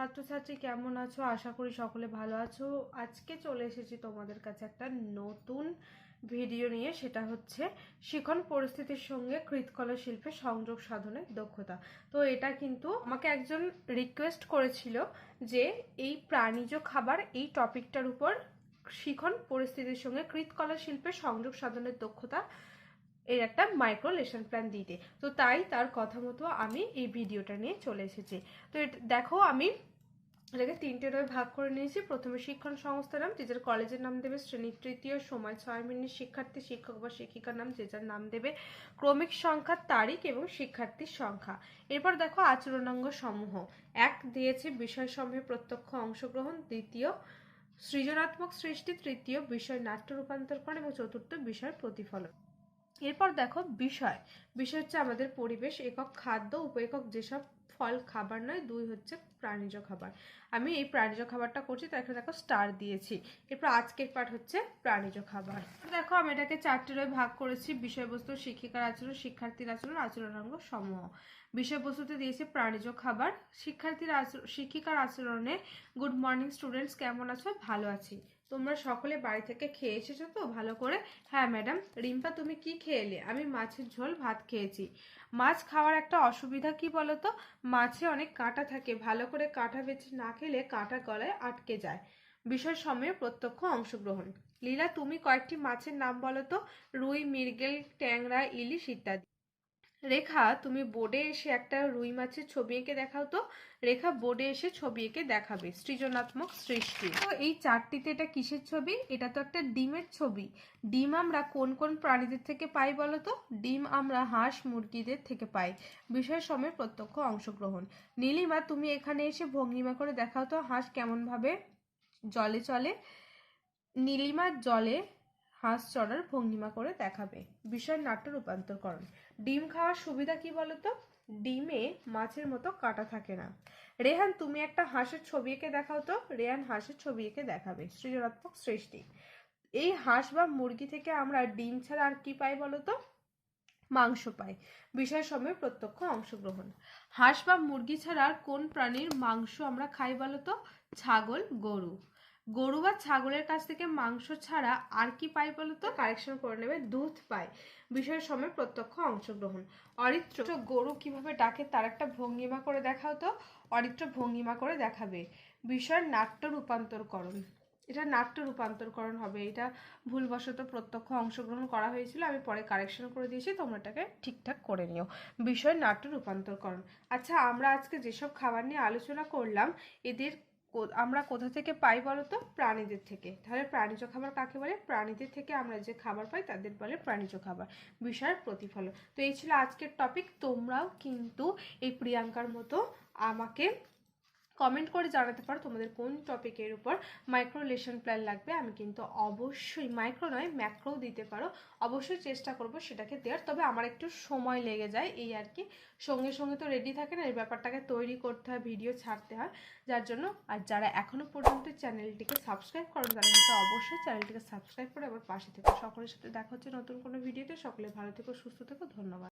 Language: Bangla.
ছাত্রছাত্রী কেমন আছো? আশা করি সকলে ভালো আছো। আজকে চলে এসেছি তোমাদের কাছে একটা নতুন ভিডিও নিয়ে, সেটা হচ্ছে শিখন পরিস্থিতির সঙ্গে কৃতকলা শিল্পে সংযোগ সাধনের দক্ষতা। তো এটা কিন্তু আমাকে একজন রিকোয়েস্ট করেছিল যে এই প্রাণীজ খাবার, এই টপিকটার উপর শিখন পরিস্থিতির সঙ্গে কৃতকলা শিল্পে সংযোগ সাধনের দক্ষতা এর একটা মাইক্রো লেসন প্ল্যান দিতে। তো তাই তার কথা মতো আমি এই ভিডিওটা নিয়ে চলে এসেছি। তো দেখো আমি এটাকে তিনটে রয়ে ভাগ করে নিয়েছি। প্রথমে শিক্ষণ সংস্থার নাম, যে যার কলেজের নাম দেবে শ্রেণি তৃতীয় সময় ছয় মিনিট শিক্ষার্থী, শিক্ষক বা শিক্ষিকার নাম, যে যার নাম দেবে ক্রমিক সংখ্যা, তারিখ এবং শিক্ষার্থীর সংখ্যা। এরপর দেখো আচরণাঙ্গ সমূহ। এক, দিয়েছে বিষয় সমূহে প্রত্যক্ষ অংশগ্রহণ। দ্বিতীয়, সৃজনাত্মক সৃষ্টি। তৃতীয়, বিষয় নাট্য রূপান্তরকরণ। এবং চতুর্থ, বিষয় প্রতিফলন। এরপর দেখো বিষয়। বিষয় হচ্ছে আমাদের পরিবেশ, একক খাদ্য উপ একক যেসব ফল খাবার নয়, দুই হচ্ছে প্রাণীজ খাবার। আমি এই প্রাণীজ খাবারটা করছি তার এখানে দেখো স্টার দিয়েছি। এরপর আজকের পাঠ হচ্ছে প্রাণীজ খাবার। দেখো আমি এটাকে চারটে রয়ে ভাগ করেছি, বিষয়বস্তু, শিক্ষিকার আচরণ, শিক্ষার্থীর আচরণ, আচরণাঙ্গ সমূহ। বিষয়বস্তুতে দিয়েছি প্রাণীজ খাবার, শিক্ষার্থীর আচরণ শিক্ষিকার আচরণে গুড মর্নিং স্টুডেন্টস কেমন আছো? ভালো আছি। তোমরা সকলে বাড়ি থেকে খেয়ে এসেছ তো? ভালো করে? হ্যাঁ ম্যাডাম। রিম্পা, তুমি কি খেয়েলে? আমি মাছের ঝোল ভাত খেয়েছি। মাছ খাওয়ার একটা অসুবিধা কি বলতো? মাছে অনেক কাঁটা থাকে। ভালো করে কাঁটা বেছে না খেলে কাঁটা গলায় আটকে যায়। বিষয় সময়ে প্রত্যক্ষ অংশগ্রহণ। লীলা, তুমি কয়েকটি মাছের নাম বলো তো? রুই, মৃগেল, ট্যাংরা, ইলিশ ইত্যাদি। রেখা, তুমি বোর্ডে এসে একটা রুই মাছের ছবি এঁকে দেখাও তো। রেখা বোর্ডে এসে ছবি এঁকে দেখাবে, সৃজনাত্মক সৃষ্টি। তো এই চারটিতে এটা কিসের ছবি? এটা তো একটা ডিমের ছবি। ডিম আমরা কোন কোন প্রাণীদের থেকে পাই বলো তো? ডিম আমরা হাঁস মুরগিদের থেকে পাই। বিষয় সময় প্রত্যক্ষ অংশগ্রহণ। নীলিমা, তুমি এখানে এসে ভঙ্গিমা করে দেখাও তো হাঁস কেমনভাবে? জলে চলে। নীলিমার জলে হাঁস চড়ার ভঙ্গিমা করে দেখাবে। বিষয় নাট্য রূপান্তরকরণ। ডিম খাওয়ার সুবিধা কি বলতো? ডিমে মাছের মতো কাটা থাকে না। রেহান, তুমি একটা হাঁসের ছবি এঁকে দেখাও তো। রেহান হাঁসের ছবি এঁকে দেখাবে। সৃজনাত্মক সৃষ্টি। এই হাঁস বা মুরগি থেকে আমরা ডিম ছাড়া আর কি পাই বলতো? মাংস পাই। বিষয় সময় প্রত্যক্ষ অংশগ্রহণ। হাঁস বা মুরগি ছাড়া আর কোন প্রাণীর মাংস আমরা খাই বলতো? ছাগল, গরু। গরু বা ছাগলের কাছ থেকে মাংস ছাড়া আর কি পাই বলতো? কারেকশন করে নেবে, দুধ পাই। বিষয়ের সময় প্রত্যক্ষ অংশগ্রহণ। অরিত্র গরু কীভাবে ডাকে তার একটা ভঙ্গিমা করে দেখাও তো। অরিত্র ভঙ্গিমা করে দেখাবে। বিষয়ের নাট্য রূপান্তরকরণ। এটা নাট্য রূপান্তরকরণ হবে। এটা ভুলবশত প্রত্যক্ষ অংশগ্রহণ করা হয়েছিল। আমি পরে কারেকশন করে দিয়েছি। তোমরা এটাকে ঠিকঠাক করে নিও। বিষয় নাট্য রূপান্তরকরণ। আচ্ছা আমরা আজকে যেসব খাবার নিয়ে আলোচনা করলাম, এদের আমরা কোথা থেকে পাই বলো তো? প্রাণীদের থেকে। তাহলে প্রাণীজ খাবার কাকে বলে? প্রাণীদের থেকে আমরা যে খাবার পাই তাদের বলে প্রাণীজ খাবার। বিষয়ের প্রতিফলন। তো এই ছিল আজকের টপিক তোমরাও কিন্তু এই প্রিয়াঙ্কার মতো আমাকে কমেন্ট করে জানাতে পারো তোমাদের কোন টপিকের উপর মাইক্রো লেসন প্ল্যান লাগবে। আমি কিন্তু অবশ্যই মাইক্রো নয় ম্যাক্রোও দিতে পারো। অবশ্যই চেষ্টা করব সেটাকে দেওয়ার। তবে আমার একটু সময় লেগে যায় এই আর কি। সঙ্গে সঙ্গে তো রেডি থাকে না, এই ব্যাপারটাকে তৈরি করতে হয় ভিডিও ছাড়তে হয়। যার জন্য আর যারা এখনও পর্যন্ত চ্যানেলটিকে সাবস্ক্রাইব করেন, তারা কিন্তু অবশ্যই চ্যানেলটিকে সাবস্ক্রাইব করে আবার পাশে থেকে। সকলের সাথে দেখা হচ্ছে নতুন কোনো ভিডিওতে সকলে ভালো থেকো, সুস্থ থেকো। ধন্যবাদ।